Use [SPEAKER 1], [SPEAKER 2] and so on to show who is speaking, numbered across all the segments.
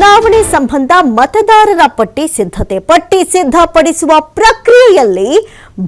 [SPEAKER 1] ಚುನಾವಣೆ ಸಂಬಂಧ ಮತದಾರರ ಪಟ್ಟಿ ಸಿದ್ಧತೆ. ಪಟ್ಟಿ ಸಿದ್ಧಪಡಿಸುವ ಪ್ರಕ್ರಿಯೆಯಲ್ಲಿ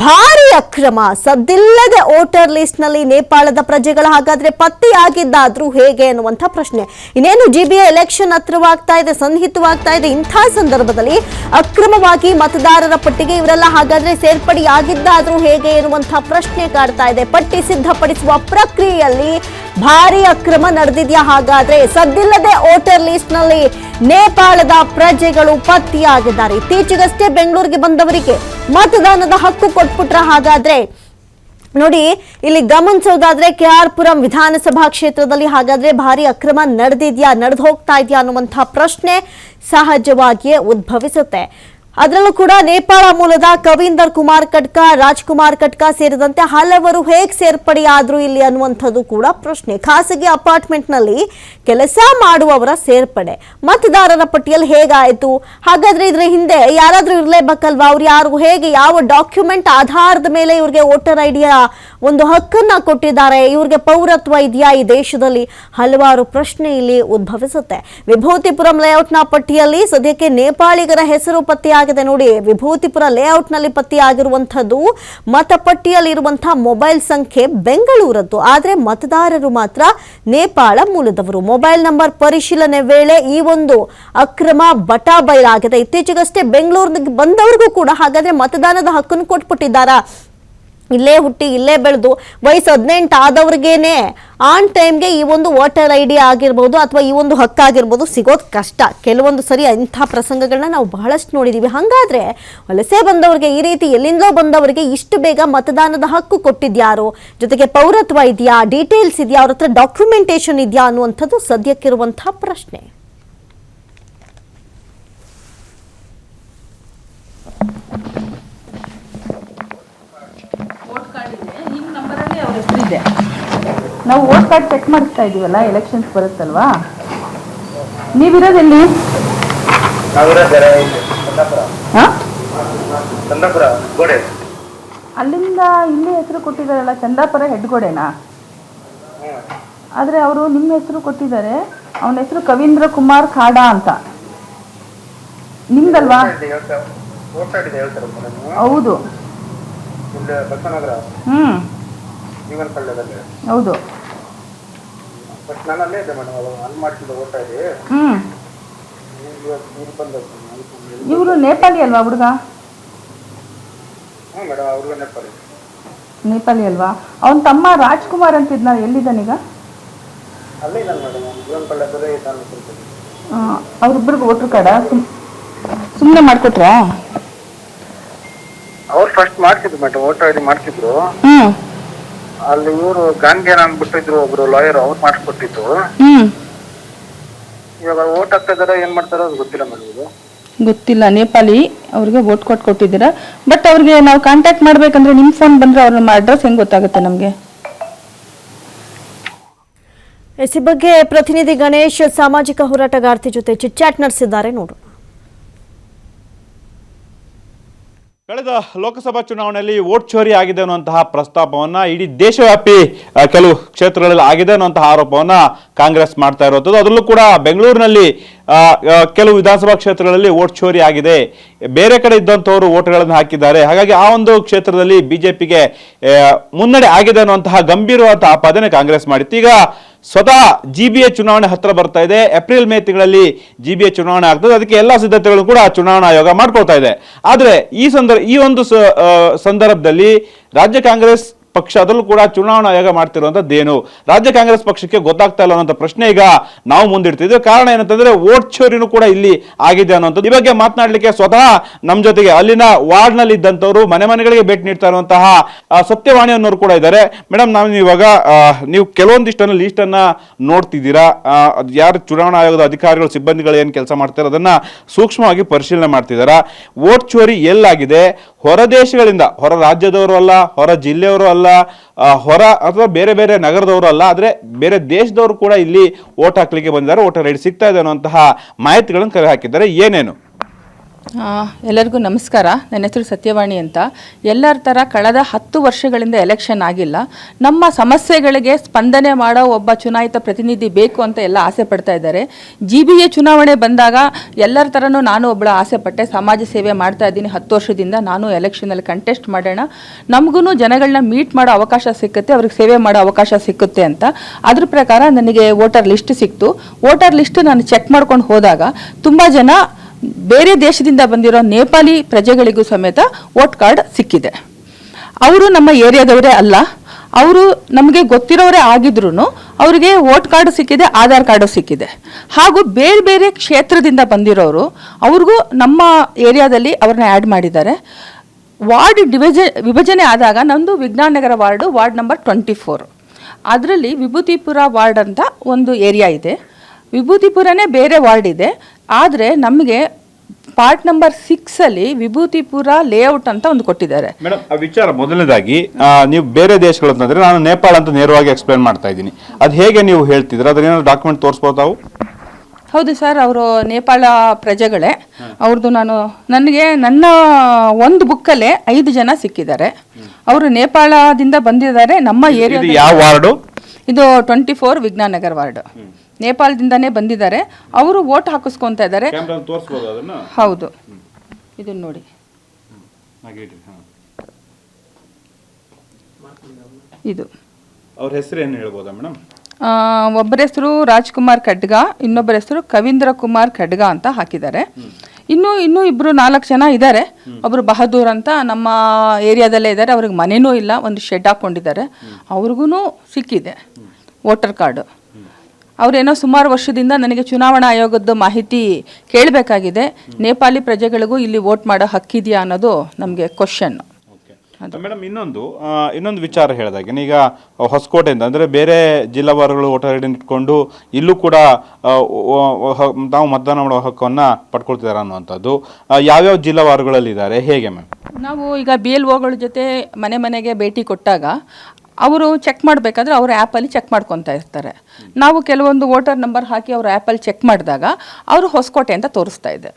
[SPEAKER 1] ಭಾರಿ ಅಕ್ರಮ. ಸದ್ದಿಲ್ಲದೆ ವೋಟರ್ ಲಿಸ್ಟ್ನಲ್ಲಿ ನೇಪಾಳದ ಪ್ರಜೆಗಳ ಹಾಗಾದ್ರೆ ಪತ್ತೆಯಾಗಿದ್ದಾದ್ರೂ ಹೇಗೆ ಅನ್ನುವಂಥ ಪ್ರಶ್ನೆ. ಇನ್ನೇನು ಜಿ ಬಿ ಎಲೆಕ್ಷನ್ ಹತ್ರವಾಗ್ತಾ ಇದೆ, ಸನ್ನಿಹಿತವಾಗ್ತಾ ಇದೆ. ಇಂಥ ಸಂದರ್ಭದಲ್ಲಿ ಅಕ್ರಮವಾಗಿ ಮತದಾರರ ಪಟ್ಟಿಗೆ ಇವರೆಲ್ಲ ಹಾಗಾದ್ರೆ ಸೇರ್ಪಡೆಯಾಗಿದ್ದಾದ್ರೂ ಹೇಗೆ ಎನ್ನುವಂಥ ಪ್ರಶ್ನೆ ಕಾಡ್ತಾ ಇದೆ. ಪಟ್ಟಿ ಸಿದ್ಧಪಡಿಸುವ ಪ್ರಕ್ರಿಯೆಯಲ್ಲಿ ಭಾರಿ ಅಕ್ರಮ ನಡೆದಿದೆಯಾ ಹಾಗಾದ್ರೆ ಸದ್ದಿಲ್ಲದೆ ವೋಟರ್ ಲಿಸ್ಟ್ನಲ್ಲಿ ನೇಪಾಳದ ಪ್ರಜೆಗಳು ಪತ್ತೆಯಾಗಿದ್ದಾರೆ. ಇತ್ತೀಚೆಗಷ್ಟೇ ಬೆಂಗಳೂರಿಗೆ ಬಂದವರಿಗೆ ಮತದಾನದ ಹಕ್ಕು ಕೊಟ್ಬಿಟ್ರ ಹಾಗಾದ್ರೆ. ನೋಡಿ, ಇಲ್ಲಿ ಗಮನಿಸೋದಾದ್ರೆ ಕೆ ಆರ್ ಪುರಂ ವಿಧಾನಸಭಾ ಕ್ಷೇತ್ರದಲ್ಲಿ ಹಾಗಾದ್ರೆ ಭಾರಿ ಅಕ್ರಮ ನಡೆದಿದ್ಯಾ ನಡೆದು ಹೋಗ್ತಾ ಇದೆಯಾ ಅನ್ನುವಂತಹ ಪ್ರಶ್ನೆ ಸಹಜವಾಗಿಯೇ ಉದ್ಭವಿಸುತ್ತೆ. ಅದರಲ್ಲೂ ಕೂಡ ನೇಪಾಳ ಮೂಲದ ಕವೀಂದರ್ ಕುಮಾರ್ ಕಟ್ಕ, ರಾಜ್ಕುಮಾರ್ ಕಟ್ಕ ಸೇರಿದಂತೆ ಹಲವರು ಹೇಗೆ ಸೇರ್ಪಡೆಯಾದ್ರು ಇಲ್ಲಿ ಅನ್ನುವಂಥದ್ದು ಕೂಡ ಪ್ರಶ್ನೆ. ಖಾಸಗಿ ಅಪಾರ್ಟ್ಮೆಂಟ್ನಲ್ಲಿ ಕೆಲಸ ಮಾಡುವವರ ಸೇರ್ಪಡೆ. ಮತದಾರರ ಪಟ್ಟಿಯಲ್ಲಿ ಹೇಗಾಯಿತು? ಹಾಗಾದ್ರೆ ಇದ್ರ ಹಿಂದೆ ಯಾರಾದರೂ ಇರಲೇಬೇಕಲ್ವಾ? ಅವ್ರು ಯಾರು? ಹೇಗೆ? ಯಾವ ಡಾಕ್ಯುಮೆಂಟ್? ಆಧಾರದ ಮೇಲೆ ಇವ್ರಿಗೆ ವೋಟರ್ ಐಡಿಯ ಒಂದು ಹಕ್ಕನ್ನ ಕೊಟ್ಟಿದ್ದಾರೆ. ಇವ್ರಿಗೆ ಪೌರತ್ವ ಇದೆಯಾ ಈ ದೇಶದಲ್ಲಿ? ಹಲವಾರು ಪ್ರಶ್ನೆ ಇಲ್ಲಿ ಉದ್ಭವಿಸುತ್ತೆ. ವಿಭೂತಿಪುರಂ ಲೇಔಟ್ನ ಪಟ್ಟಿಯಲ್ಲಿ ಸದ್ಯಕ್ಕೆ ನೇಪಾಳಿಗರ ಹೆಸರು ಪತ್ತೆಯಾಗಿದೆ ನೋಡಿ. ವಿಭೂತಿಪುರ ಲೇಔಟ್ನಲ್ಲಿ ಪತ್ತೆಯಾಗಿರುವಂಥದ್ದು ಮತಪಟ್ಟಿಯಲ್ಲಿರುವಂತಹ ಮೊಬೈಲ್ ಸಂಖ್ಯೆ ಬೆಂಗಳೂರದ್ದು. ಆದರೆ ಮತದಾರರು ಮಾತ್ರ ನೇಪಾಳ ಮೂಲದವರು. ಮೊಬೈಲ್ ನಂಬರ್ ಪರಿಶೀಲನೆ ವೇಳೆ ಈ ಒಂದು ಅಕ್ರಮ ಬಟಾ ಬಯಲಾಗಿದೆ ಇತ್ತೀಚೆಗಷ್ಟೇ ಬೆಂಗಳೂರಿಗೆ ಬಂದವರಿಗೂ ಕೂಡ ಹಾಗಾದ್ರೆ ಮತದಾನದ ಹಕ್ಕನ್ನು ಕೊಟ್ಬಿಟ್ಟಿದ್ದಾರಾ? ಇಲ್ಲೇ ಹುಟ್ಟಿ ಇಲ್ಲೇ ಬೆಳೆದು ವಯಸ್ಸು ಹದಿನೆಂಟು ಆದವ್ರಿಗೇನೆ ಆನ್ ಟೈಮ್ಗೆ ಈ ಒಂದು ವೋಟರ್ ಐ ಡಿ ಆಗಿರ್ಬೋದು ಅಥವಾ ಈ ಒಂದು ಹಕ್ಕಾಗಿರ್ಬೋದು ಸಿಗೋದು ಕಷ್ಟ. ಕೆಲವೊಂದು ಸರಿ ಇಂಥ ಪ್ರಸಂಗಗಳನ್ನ ನಾವು ಬಹಳಷ್ಟು ನೋಡಿದ್ದೀವಿ ಹಾಗಾದ್ರೆ ವಲಸೆ ಬಂದವರಿಗೆ ಈ ರೀತಿ ಎಲ್ಲಿಂದಲೋ ಬಂದವರಿಗೆ ಇಷ್ಟು ಬೇಗ ಮತದಾನದ ಹಕ್ಕು ಕೊಟ್ಟಿದ್ಯಾರು? ಜೊತೆಗೆ ಪೌರತ್ವ ಇದೆಯಾ? ಡೀಟೇಲ್ಸ್ ಇದೆಯಾ? ಅವ್ರ ಹತ್ರ ಡಾಕ್ಯುಮೆಂಟೇಶನ್ ಇದೆಯಾ ಅನ್ನುವಂಥದ್ದು ಸದ್ಯಕ್ಕಿರುವಂಥ ಪ್ರಶ್ನೆ
[SPEAKER 2] ವೋಟ್ ಕಾರ್ಡ್ ಇದೆ ನಿಮ್ಮ ನಂಬರಲ್ಲಿ ಅವ್ರ ಹೆಸರಿದೆ ನಾವು ವೋಟ್ ಕಾರ್ಡ್ ಚೆಕ್ ಮಾಡಿಸ್ತಾ ಇದೀವಲ್ಲ ಎಲೆಕ್ಷನ್ಸ್ ಬರುತ್ತಲ್ವಾ? ನೀವಿರೋದೆಲ್ಲಿ? ಅಲ್ಲಿಂದ ಇಲ್ಲಿ ಹೆಸರು ಕೊಟ್ಟಿದ್ದಾರಲ್ಲ ಚಂದಾಪುರ ಹೆಡ್ಗೋಡೆನಾ? ಆದರೆ ಅವರು ನಿಮ್ಮ ಹೆಸರು ಕೊಟ್ಟಿದ್ದಾರೆ ಅವನ ಹೆಸರು ಕವೀಂದ್ರ ಕುಮಾರ್ ಖಾಡಾ ಅಂತ. ನಿಮ್ದಲ್ವಾ? ಹೌದು.
[SPEAKER 3] ಹ್ಮ್.
[SPEAKER 2] ಹೌದು.
[SPEAKER 3] ಬಟ್ ನನ್ನಲ್ಲೇ ಇದೆ ಮೇಡಮ್ ಅದು ಅಲ್ಲಿ ಓಟ ಇದೆ
[SPEAKER 2] ಹ್ಞೂ
[SPEAKER 3] ನೀವು ಇವತ್ತು ನೀವು ಬಂದದ್ದು
[SPEAKER 2] ಇವರು ನೇಪಾಳಿ ಅಲ್ವಾ ಹುಡುಗ?
[SPEAKER 3] ಹ್ಞೂ ಮೇಡಮ್ ಅವ್ರಿಗೂ ನೆನಪಲ್ಲಿ
[SPEAKER 2] ನೇಪಾಳಿ ಅಲ್ವಾ? ಅವನ ತಮ್ಮ ರಾಜ್ಕುಮಾರ್ ಅಂತಿದ್ನ ಎಲ್ಲಿದ್ದಾನೀಗ
[SPEAKER 3] ಅಲ್ಲೇ ಇದ್ದಾನೆ ಮೇಡಮ್ ಜೀವನ ಇದ್ದಾನೆ ಕೊಡ್ತೀನಿ
[SPEAKER 2] ಅವ್ರಿಬ್ರಿಗೆ ಒಟ್ರು ಕಾರ್ಡ? ಸುಮ್ ಸುಮ್ಮನೆ ಮಾಡಿಕೊಟ್ರಾ?
[SPEAKER 3] ಅವ್ರು ಫಸ್ಟ್ ಮಾಡ್ತಿದ್ರು ಮೇಡಮ್ ಓಟ ಐ ಡಿ ಮಾಡ್ತಿದ್ರು.
[SPEAKER 2] ಹ್ಞೂ
[SPEAKER 3] ಅಲ್ಲಿ ಇವರು ಗಾಂಧಿಯನ್ ಅಂದ್ಬಿಟ್ಟಿದ್ರು ಒಬ್ರು ಲಾಯರ್ ಅವ್ರು ಮಾಡಿಸ್ಕೊಟ್ಟಿತ್ತು
[SPEAKER 2] ಹ್ಞೂ
[SPEAKER 3] ಇವಾಗ ಓಟ್ ಹಾಕ್ತಾ ಏನ್ ಮಾಡ್ತಾರೋ ಅದು ಗೊತ್ತಿಲ್ಲ ಮೇಡಮ್ ಇದು.
[SPEAKER 2] ಗೊತ್ತಿಲ್ಲ ನೇಪಾಳಿ ಅವ್ರಿಗೆ ವೋಟ್ ಕೊಟ್ಟು ಕೊಟ್ಟಿದ್ದೀರಾ? ಬಟ್ ಅವ್ರಿಗೆ ನಾವು ಕಾಂಟ್ಯಾಕ್ಟ್ ಮಾಡ್ಬೇಕಂದ್ರೆ ನಿಮ್ಮ ಫೋನ್ ಬಂದ್ರೆ ಅವ್ರ ನಮ್ಮ ಅಡ್ರೆಸ್ ಹೆಂಗೆ ಗೊತ್ತಾಗುತ್ತೆ ನಮಗೆ?
[SPEAKER 1] ಎಸ್ ಈ ಬಗ್ಗೆ ಪ್ರತಿನಿಧಿ ಗಣೇಶ್ ಸಾಮಾಜಿಕ ಹೋರಾಟಗಾರ್ತಿ ಜೊತೆ ಚಿಟ್ಚಾಟ್ ನಡೆಸಿದ್ದಾರೆ ನೋಡು.
[SPEAKER 4] ಕಳೆದ ಲೋಕಸಭಾ ಚುನಾವಣೆಯಲ್ಲಿ ವೋಟ್ ಚೋರಿ ಆಗಿದೆ ಅನ್ನುವಂತಹ ಪ್ರಸ್ತಾಪವನ್ನ ಇಡೀ ದೇಶವ್ಯಾಪಿ ಕೆಲವು ಕ್ಷೇತ್ರಗಳಲ್ಲಿ ಆಗಿದೆ ಅನ್ನುವಂತಹ ಆರೋಪವನ್ನ ಕಾಂಗ್ರೆಸ್ ಮಾಡ್ತಾ ಇರುವಂಥದ್ದು. ಅದರಲ್ಲೂ ಕೂಡ ಬೆಂಗಳೂರಿನಲ್ಲಿ ಕೆಲವು ವಿಧಾನಸಭಾ ಕ್ಷೇತ್ರಗಳಲ್ಲಿ ವೋಟ್ ಚೋರಿ ಆಗಿದೆ. ಬೇರೆ ಕಡೆ ಇದ್ದಂಥವರು ವೋಟ್ಗಳನ್ನು ಹಾಕಿದ್ದಾರೆ. ಹಾಗಾಗಿ ಆ ಒಂದು ಕ್ಷೇತ್ರದಲ್ಲಿ ಬಿಜೆಪಿಗೆ ಮುನ್ನಡೆ ಆಗಿದೆ ಅನ್ನುವಂತಹ ಗಂಭೀರವಾದ ಆಪಾದನೆ ಕಾಂಗ್ರೆಸ್ ಮಾಡಿತ್ತು. ಈಗ ಸ್ವತಃ ಜಿ ಬಿ ಎ ಚುನಾವಣೆ ಹತ್ರ ಬರ್ತಾ ಇದೆ. ಏಪ್ರಿಲ್, ಮೇ ತಿಂಗಳಲ್ಲಿ ಜಿ ಬಿ ಎ ಚುನಾವಣೆ ಆಗ್ತದೆ. ಅದಕ್ಕೆ ಎಲ್ಲ ಸಿದ್ಧತೆಗಳು ಕೂಡ ಚುನಾವಣಾ ಆಯೋಗ ಮಾಡ್ಕೊಳ್ತಾ ಇದೆ. ಆದರೆ ಈ ಸಂದರ್ಭ ಈ ಒಂದು ಸಂದರ್ಭದಲ್ಲಿ ರಾಜ್ಯ ಕಾಂಗ್ರೆಸ್ ಪಕ್ಷ ಅದರಲ್ಲೂ ಕೂಡ ಚುನಾವಣಾ ಆಯೋಗ ಮಾಡ್ತಿರುವಂತದ್ದೇನು ರಾಜ್ಯ ಕಾಂಗ್ರೆಸ್ ಪಕ್ಷಕ್ಕೆ ಗೊತ್ತಾಗ್ತಾ ಇಲ್ಲ ಅನ್ನೋಂಥ ಪ್ರಶ್ನೆ ಈಗ ನಾವು ಮುಂದಿಡ್ತಿದ್ವಿ ಕಾರಣ ಏನಂತಂದ್ರೆ ಓಟ್ ಚೋರಿನೂ ಕೂಡ ಇಲ್ಲಿ ಆಗಿದೆ ಅನ್ನೋಂಥದ್ದು. ಈ ಬಗ್ಗೆ ಮಾತನಾಡಲಿಕ್ಕೆ ಸ್ವತಃ ನಮ್ಮ ಜೊತೆಗೆ ಅಲ್ಲಿನ ವಾರ್ಡ್ನಲ್ಲಿ ಇದ್ದಂಥವ್ರು ಮನೆ ಮನೆಗಳಿಗೆ ಭೇಟಿ ನೀಡ್ತಾ ಇರುವಂತಹ ಸತ್ಯವಾಣಿ ಅನ್ನೋರು ಕೂಡ ಇದ್ದಾರೆ. ಮೇಡಮ್ ನಾವು ಇವಾಗ ನೀವು ಕೆಲವೊಂದಿಷ್ಟನ್ನು ಲೀಸ್ಟನ್ನ ನೋಡ್ತಿದ್ದೀರಾ? ಅದು ಯಾರು ಚುನಾವಣಾ ಆಯೋಗದ ಅಧಿಕಾರಿಗಳು, ಸಿಬ್ಬಂದಿಗಳು ಏನು ಕೆಲಸ ಮಾಡ್ತಾರೆ ಅದನ್ನ ಸೂಕ್ಷ್ಮವಾಗಿ ಪರಿಶೀಲನೆ ಮಾಡ್ತಿದ್ದಾರಾ? ವೋಟ್ ಚೋರಿ ಎಲ್ಲಾಗಿದೆ? ಹೊರ ದೇಶಗಳಿಂದ, ಹೊರ ರಾಜ್ಯದವರು ಅಲ್ಲ, ಹೊರ ಜಿಲ್ಲೆಯವರು ಅಲ್ಲ ಆ, ಹೊರ ಅಥವಾ ಬೇರೆ ಬೇರೆ ನಗರದವರು ಅಲ್ಲ ಆದರೆ ಬೇರೆ ದೇಶದವರು ಕೂಡ ಇಲ್ಲಿ ಓಟ್ ಹಾಕ್ಲಿಕ್ಕೆ ಬಂದಿದ್ದಾರೆ ವೋಟರ್ ಐಡಿ ಸಿಗ್ತಾ ಇದೆ ಅನ್ನುವಂತಹ ಮಾಹಿತಿಗಳನ್ನು ಕರೆ ಹಾಕಿದ್ದಾರೆ. ಏನೇನು?
[SPEAKER 2] ಎಲ್ಲರಿಗೂ ನಮಸ್ಕಾರ. ನನ್ನ ಹೆಸರು ಸತ್ಯವಾಣಿ ಅಂತ. ಎಲ್ಲರ ಥರ ಕಳೆದ ಹತ್ತು ವರ್ಷಗಳಿಂದ ಎಲೆಕ್ಷನ್ ಆಗಿಲ್ಲ. ನಮ್ಮ ಸಮಸ್ಯೆಗಳಿಗೆ ಸ್ಪಂದನೆ ಮಾಡೋ ಒಬ್ಬ ಚುನಾಯಿತ ಪ್ರತಿನಿಧಿ ಬೇಕು ಅಂತ ಎಲ್ಲ ಆಸೆ ಪಡ್ತಾ ಇದ್ದಾರೆ. ಜಿ ಬಿ ಎ ಚುನಾವಣೆ ಬಂದಾಗ ಎಲ್ಲರ ಥರನೂ ನಾನು ಒಬ್ಬಳ ಆಸೆ ಪಟ್ಟೆ. ಸಮಾಜ ಸೇವೆ ಮಾಡ್ತಾ ಇದ್ದೀನಿ. ಹತ್ತು ವರ್ಷದಿಂದ ನಾನು ಎಲೆಕ್ಷನಲ್ಲಿ ಕಂಟೆಸ್ಟ್ ಮಾಡೋಣ. ನಮಗೂ ಜನಗಳನ್ನ ಮೀಟ್ ಮಾಡೋ ಅವಕಾಶ ಸಿಕ್ಕುತ್ತೆ. ಅವ್ರಿಗೆ ಸೇವೆ ಮಾಡೋ ಅವಕಾಶ ಸಿಕ್ಕುತ್ತೆ ಅಂತ. ಅದ್ರ ಪ್ರಕಾರ ನನಗೆ ವೋಟರ್ ಲಿಸ್ಟ್ ಸಿಕ್ತು. ವೋಟರ್ ಲಿಸ್ಟ್ ನಾನು ಚೆಕ್ ಮಾಡ್ಕೊಂಡು ಹೋದಾಗ ತುಂಬ ಜನ ಬೇರೆ ದೇಶದಿಂದ ಬಂದಿರೋ ನೇಪಾಳಿ ಪ್ರಜೆಗಳಿಗೂ ಸಮೇತ ವೋಟ್ ಕಾರ್ಡ್ ಸಿಕ್ಕಿದೆ. ಅವರು ನಮ್ಮ ಏರಿಯಾದವರೇ ಅಲ್ಲ. ಅವರು ನಮಗೆ ಗೊತ್ತಿರೋರೇ ಆಗಿದ್ರು ಅವರಿಗೆ ವೋಟ್ ಕಾರ್ಡ್ ಸಿಕ್ಕಿದೆ, ಆಧಾರ್ ಕಾರ್ಡು ಸಿಕ್ಕಿದೆ. ಹಾಗೂ ಬೇರೆ ಬೇರೆ ಕ್ಷೇತ್ರದಿಂದ ಬಂದಿರೋರು ಅವ್ರಿಗೂ ನಮ್ಮ ಏರಿಯಾದಲ್ಲಿ ಅವ್ರನ್ನ ಆ್ಯಡ್ ಮಾಡಿದ್ದಾರೆ. ವಾರ್ಡ್ ಡಿವಿಜ ವಿಭಜನೆ ಆದಾಗ ನಮ್ಮದು Vijnana Nagar ward ward number twenty four. ಅದರಲ್ಲಿ ವಿಭೂತಿಪುರ ವಾರ್ಡ್ ಅಂತ ಒಂದು ಏರಿಯಾ ಇದೆ. ವಿಭೂತಿಪುರನೇ ಬೇರೆ ವಾರ್ಡ್ ಇದೆ. ಆದರೆ ನಮಗೆ ಪಾರ್ಟ್ ನಂಬರ್ ಸಿಕ್ಸಲ್ಲಿ ವಿಭೂತಿಪುರ ಲೇಔಟ್ ಅಂತ ಒಂದು ಕೊಟ್ಟಿದ್ದಾರೆ.
[SPEAKER 4] ಮೇಡಮ್ ಆ ವಿಚಾರ ಮೊದಲನೇದಾಗಿ ಆ, ನೀವು ಬೇರೆ ದೇಶಗಳು ಅಂತಂದ್ರೆ ನಾನು ನೇಪಾಳ ಅಂತ ನೇರವಾಗಿ ಎಕ್ಸ್ಪ್ಲೇನ್ ಮಾಡ್ತಾ ಇದ್ದೀನಿ. ಅದು ಹೇಗೆ ನೀವು ಹೇಳ್ತಿದ್ರೆ? ಅದ್ರೇನಾದ್ರು ಡಾಕ್ಯುಮೆಂಟ್ ತೋರಿಸ್ಬೋದು ತಾವು?
[SPEAKER 2] ಹೌದು ಸರ್ ಅವರು ನೇಪಾಳ ಪ್ರಜೆಗಳೇ. ಅವ್ರದ್ದು ನಾನು ನನಗೆ ನನ್ನ ಒಂದು ಬುಕ್ಕಲ್ಲೇ ಐದು ಜನ ಸಿಕ್ಕಿದ್ದಾರೆ. ಅವರು ನೇಪಾಳದಿಂದ ಬಂದಿದ್ದಾರೆ ನಮ್ಮ ಏರಿಯಾ
[SPEAKER 4] ಇದು ಯಾವ ವಾರ್ಡು
[SPEAKER 2] ಇದು ಟ್ವೆಂಟಿ ಫೋರ್ ವಿಜ್ಞಾನ ನಗರ್ ವಾರ್ಡ್ ನೇಪಾಳದಿಂದಾನೇ ಬಂದಿದ್ದಾರೆ. ಅವರು ವೋಟ್ ಹಾಕಿಸ್ಕೊತಾ ಇದ್ದಾರೆ. ಹೌದು. ಇದನ್ನ ನೋಡಿ. ಇದು.
[SPEAKER 4] ಅವ್ರ ಹೆಸರು ಏನು ಹೇಳ್ಬೋದಾ ಮೇಡಮ್?
[SPEAKER 2] ಒಬ್ಬರ ಹೆಸರು ರಾಜ್ಕುಮಾರ್ ಖಡ್ಗ ಇನ್ನೊಬ್ಬರ ಹೆಸರು ಕವೀಂದ್ರ ಕುಮಾರ್ ಖಡ್ಗ ಅಂತ ಹಾಕಿದ್ದಾರೆ. ಇನ್ನು ಇನ್ನೂ ಇಬ್ಬರು ನಾಲ್ಕು ಜನ ಇದ್ದಾರೆ. ಒಬ್ಬರು ಬಹದ್ದೂರ್ ಅಂತ ನಮ್ಮ ಏರಿಯಾದಲ್ಲೇ ಇದ್ದಾರೆ. ಅವ್ರಿಗೆ ಮನೆಯೂ ಇಲ್ಲ. ಒಂದು ಶೆಡ್ ಹಾಕೊಂಡಿದ್ದಾರೆ. ಅವ್ರಿಗೂ ಸಿಕ್ಕಿದೆ. Voter card. ಅವರೇನೋ ಸುಮಾರು ವರ್ಷದಿಂದ ನನಗೆ ಚುನಾವಣಾ ಆಯೋಗದ ಮಾಹಿತಿ ಕೇಳಬೇಕಾಗಿದೆ. ನೇಪಾಳಿ ಪ್ರಜೆಗಳಿಗೂ ಇಲ್ಲಿ ವೋಟ್ ಮಾಡೋ ಹಕ್ಕಿದೆಯಾ ಅನ್ನೋದು ನಮಗೆ ಕ್ವಶನ್
[SPEAKER 4] ಮೇಡಮ್ ಇನ್ನೊಂದು ಇನ್ನೊಂದು ವಿಚಾರ ಹೇಳಿದಾಗ ಈಗ ಹೊಸಕೋಟೆಯಿಂದ ಅಂದರೆ ಬೇರೆ ಜಿಲ್ಲಾವಾರುಗಳು ವೋಟರ್ ಐಡಿ ಇಟ್ಕೊಂಡು ಇಲ್ಲೂ ಕೂಡ ಆ, ವ- ವ- ಹ- ತಾವು ಮತದಾನ ಮಾಡೋ ಹಕ್ಕನ್ನು ಪಡ್ಕೊಳ್ತಿದ್ದಾರೆ ಅನ್ನುವಂಥದ್ದು. ಯಾವ್ಯಾವ ಜಿಲ್ಲಾವಾರುಗಳಲ್ಲಿ ಇದ್ದಾರೆ ಹೇಗೆ ಮ್ಯಾಮ್?
[SPEAKER 2] ನಾವು ಈಗ ಬಿ ಎಲ್ ಒಗಳ ಜೊತೆ ಮನೆ ಮನೆಗೆ ಭೇಟಿ ಕೊಟ್ಟಾಗ ಅವರು ಚೆಕ್ ಮಾಡಬೇಕಾದ್ರೆ ಅವ್ರ ಆ್ಯಪಲ್ಲಿ ಚೆಕ್ ಮಾಡ್ಕೊತಾ ಇರ್ತಾರೆ. ನಾವು ಕೆಲವೊಂದು ವೋಟರ್ ನಂಬರ್ ಹಾಕಿ ಅವ್ರ ಆ್ಯಪಲ್ಲಿ ಚೆಕ್ ಮಾಡಿದಾಗ ಅವರು ಹೊಸಕೋಟೆ ಅಂತ ತೋರಿಸ್ತಾ ಇದೆ.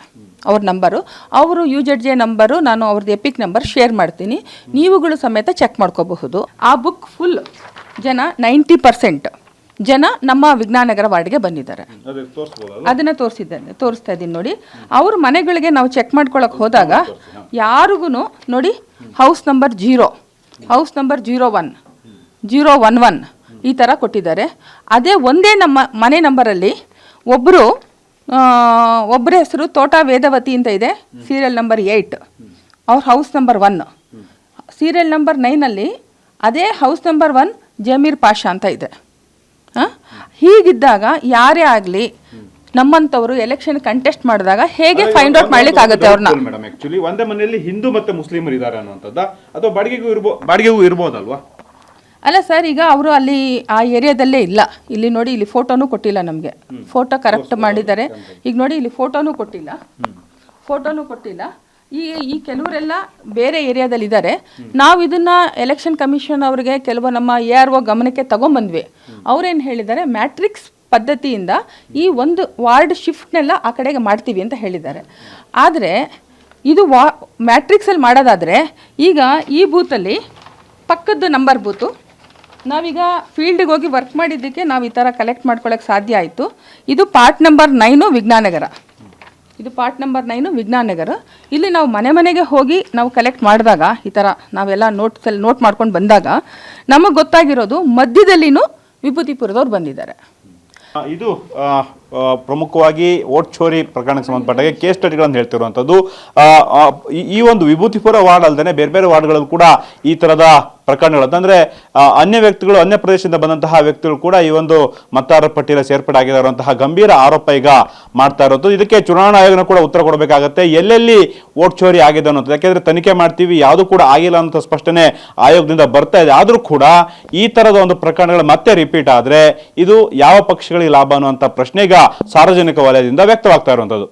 [SPEAKER 2] ಅವ್ರ ನಂಬರು ಅವರು ಯು ಜೆಡ್ ಜೆ ನಂಬರು ನಾನು ಅವ್ರದ್ದು ಎಪಿಕ್ ನಂಬರ್ ಶೇರ್ ಮಾಡ್ತೀನಿ. ನೀವುಗಳು ಸಮೇತ ಚೆಕ್ ಮಾಡ್ಕೋಬಹುದು. ಆ ಬುಕ್ ಫುಲ್ ಜನ ನೈಂಟಿ ಪರ್ಸೆಂಟ್ ಜನ ನಮ್ಮ ವಿಜ್ಞಾನಗರ ವಾರ್ಡ್ಗೆ ಬಂದಿದ್ದಾರೆ. ಅದನ್ನ ತೋರಿಸಿದ್ದೇನೆ ತೋರಿಸ್ತಾ ಇದ್ದೀನಿ ನೋಡಿ. ಅವ್ರ ಮನೆಗಳಿಗೆ ನಾವು ಚೆಕ್ ಮಾಡ್ಕೊಳಕ್ ಹೋದಾಗ ಯಾರಿಗೂ ನೋಡಿ house number zero house number zero one zero one one ಈ ಥರ ಕೊಟ್ಟಿದ್ದಾರೆ. ಅದೇ ಒಂದೇ ನಮ್ಮ ಮನೆ ನಂಬರಲ್ಲಿ ಒಬ್ಬರು ಒಬ್ಬರ ಹೆಸರು ತೋಟ ವೇದವತಿ ಅಂತ ಇದೆ ಸೀರಿಯಲ್ ನಂಬರ್ ಏಯ್ಟ್ ಅವ್ರ house number one serial number ನೈನಲ್ಲಿ ಅದೇ house number one Zameer Pasha ಅಂತ ಇದೆ? ಹೀಗಿದ್ದಾಗ ಯಾರೇ ಆಗಲಿ ನಮ್ಮಂಥವರು ಎಲೆಕ್ಷನ್ ಕಂಟೆಸ್ಟ್ ಮಾಡಿದಾಗ ಹೇಗೆ ಫೈಂಡ್ ಔಟ್ ಮಾಡ್ಲಿಕ್ಕೆ ಆಗುತ್ತೆ ಅವ್ರನ್ನ?
[SPEAKER 4] ಮೇಡಮ್ ಆಕ್ಚುಲಿ ಒಂದೇ ಮನೆಯಲ್ಲಿ ಹಿಂದೂ ಮತ್ತೆ ಮುಸ್ಲಿಮರು ಇದ್ದಾರೆ ಅನ್ನುವಂಥದ್ದು? ಅಥವಾ ಬಾಡಿಗೆಗೂ ಇರ್ಬೋ ಬಾಡಿಗೆಗೂ ಇರ್ಬೋದಲ್ವಾ?
[SPEAKER 2] ಅಲ್ಲ ಸರ್ ಈಗ ಅವರು ಅಲ್ಲಿ ಆ ಏರಿಯಾದಲ್ಲೇ ಇಲ್ಲ. ಇಲ್ಲಿ ನೋಡಿ ಇಲ್ಲಿ ಫೋಟೋನು ಕೊಟ್ಟಿಲ್ಲ ನಮಗೆ. ಫೋಟೋ ಕರೆಕ್ಟ್ ಮಾಡಿದ್ದಾರೆ. ಈಗ ನೋಡಿ ಇಲ್ಲಿ ಫೋಟೋನು ಕೊಟ್ಟಿಲ್ಲ. ಫೋಟೋನು ಕೊಟ್ಟಿಲ್ಲ. ಈ ಈ ಕೆಲವರೆಲ್ಲ ಬೇರೆ ಏರಿಯಾದಲ್ಲಿ ಇದ್ದಾರೆ. ನಾವು ಇದನ್ನ ಎಲೆಕ್ಷನ್ ಕಮಿಷನ್ ಅವರಿಗೆ ಕೆಲವು ನಮ್ಮ ಎ ಆರ್ ಒ ಗಮನಕ್ಕೆ ತಗೊಂಬಂದ್ವಿ. ಅವ್ರೇನು ಹೇಳಿದ್ದಾರೆ? ಮ್ಯಾಟ್ರಿಕ್ಸ್ ಪದ್ಧತಿಯಿಂದ ಈ ಒಂದು ವಾರ್ಡ್ ಶಿಫ್ಟ್ನೆಲ್ಲ ಆ ಕಡೆಗೆ ಮಾಡ್ತೀವಿ ಅಂತ ಹೇಳಿದ್ದಾರೆ. ಆದರೆ ಇದು ವಾ ಮ್ಯಾಟ್ರಿಕ್ಸಲ್ಲಿ ಮಾಡೋದಾದರೆ ಈಗ ಈ ಬೂತಲ್ಲಿ ಪಕ್ಕದ ನಂಬರ್ ಬೂತು ನಾವೀಗ ಫೀಲ್ಡಿಗೆ ಹೋಗಿ ವರ್ಕ್ ಮಾಡಿದ್ದಕ್ಕೆ ನಾವು ಈ ಥರ ಕಲೆಕ್ಟ್ ಮಾಡ್ಕೊಳ್ಳೋಕೆ ಸಾಧ್ಯ ಆಯಿತು. ಇದು ಪಾರ್ಟ್ ನಂಬರ್ ನೈನು ವಿಜ್ಞಾನಗರ. ಇದು ಪಾರ್ಟ್ ನಂಬರ್ ನೈನು ವಿಜ್ಞಾನನಗರ ಇಲ್ಲಿ ನಾವು ಮನೆ ಮನೆಗೆ ಹೋಗಿ ನಾವು ಕಲೆಕ್ಟ್ ಮಾಡಿದಾಗ, ಈ ಥರ ನಾವೆಲ್ಲ ನೋಟ್ಸಲ್ಲಿ ನೋಟ್ ಮಾಡ್ಕೊಂಡು ಬಂದಾಗ, ನಮಗೆ ಗೊತ್ತಾಗಿರೋದು ಮಧ್ಯದಲ್ಲಿನೂ ವಿಭೂತಿಪುರದವ್ರು ಬಂದಿದ್ದಾರೆ.
[SPEAKER 4] ಇದು ಪ್ರಮುಖವಾಗಿ ಓಟ್ ಚೋರಿ ಪ್ರಕರಣಕ್ಕೆ ಸಂಬಂಧಪಟ್ಟಾಗೆ ಕೇಸ್ ಸ್ಟಡಿಗಳನ್ನು ಹೇಳ್ತಿರುವಂಥದ್ದು. ಈ ಒಂದು ವಿಭೂತಿಪುರ ವಾರ್ಡ್ ಅಲ್ಲದೆ ಬೇರೆ ಬೇರೆ ವಾರ್ಡ್ಗಳಲ್ಲೂ ಕೂಡ ಈ ಥರದ ಪ್ರಕರಣಗಳು ಅಂತಂದ್ರೆ ಅನ್ಯ ವ್ಯಕ್ತಿಗಳು, ಅನ್ಯ ಪ್ರದೇಶದಿಂದ ಬಂದಂತಹ ವ್ಯಕ್ತಿಗಳು ಕೂಡ ಈ ಒಂದು ಮತದಾರರ ಪಟ್ಟಿಯಲ್ಲಿ ಸೇರ್ಪಡೆ ಆಗಿರುವಂತಹ ಗಂಭೀರ ಆರೋಪ ಈಗ ಮಾಡ್ತಾ ಇರೋದು ಇದಕ್ಕೆ ಚುನಾವಣಾ ಆಯೋಗನ ಕೂಡ ಉತ್ತರ ಕೊಡಬೇಕಾಗತ್ತೆ. ಎಲ್ಲೆಲ್ಲಿ ಓಟ್ ಚೋರಿ ಆಗಿದೆ ಅನ್ನೋದು. ಯಾಕೆಂದ್ರೆ ತನಿಖೆ ಮಾಡ್ತೀವಿ, ಯಾವುದು ಕೂಡ ಆಗಿಲ್ಲ ಅಂತ ಸ್ಪಷ್ಟನೆ ಆಯೋಗದಿಂದ ಬರ್ತಾ ಇದೆ. ಆದರೂ ಕೂಡ ಈ ತರದ ಒಂದು ಪ್ರಕರಣಗಳು ಮತ್ತೆ ರಿಪೀಟ್ ಆದ್ರೆ ಇದು ಯಾವ ಪಕ್ಷಗಳಿಗೆ ಲಾಭ ಅನ್ನುವಂಥ ಪ್ರಶ್ನೆ ಈಗ ಸಾರ್ವಜನಿಕ ವಲಯದಿಂದ ವ್ಯಕ್ತವಾಗ್ತಾ ಇರುವಂಥದ್ದು.